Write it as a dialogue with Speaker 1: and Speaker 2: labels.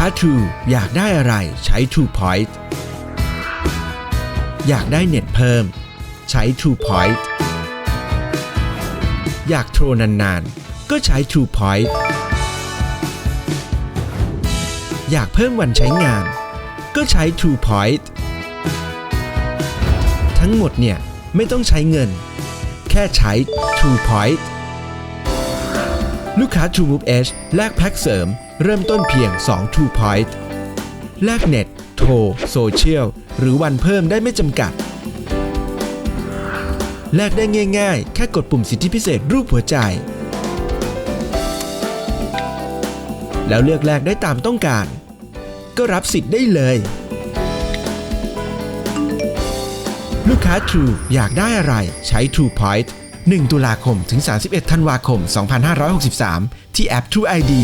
Speaker 1: ค้า True อยากได้อะไรใช้ True Point อยากได้เน็ตเพิ่ม ใช้ True Point อยากโทรนานๆ ก็ใช้ True Point อยากเพิ่มวันใช้งาน ก็ใช้ True Point ทั้งหมดเนี่ยไม่ต้องใช้เงิน แค่ใช้ True Point ลูกค้า True Move Edge แลกแพ็กเสริม เริ่มต้นเพียง 2 True Point แลกเน็ต โทร โซเชียล หรือวันเพิ่มได้ไม่จำกัด แลกได้ง่ายๆ แค่กดปุ่มสิทธิพิเศษรูปหัวใจ แล้วเลือกแลกได้ตามต้องการ ก็รับสิทธิ์ได้เลย ลูกค้า True อยากได้อะไรใช้ True Point 1 ตุลาคมถึง 31 ธันวาคม 2563 ที่แอป True ID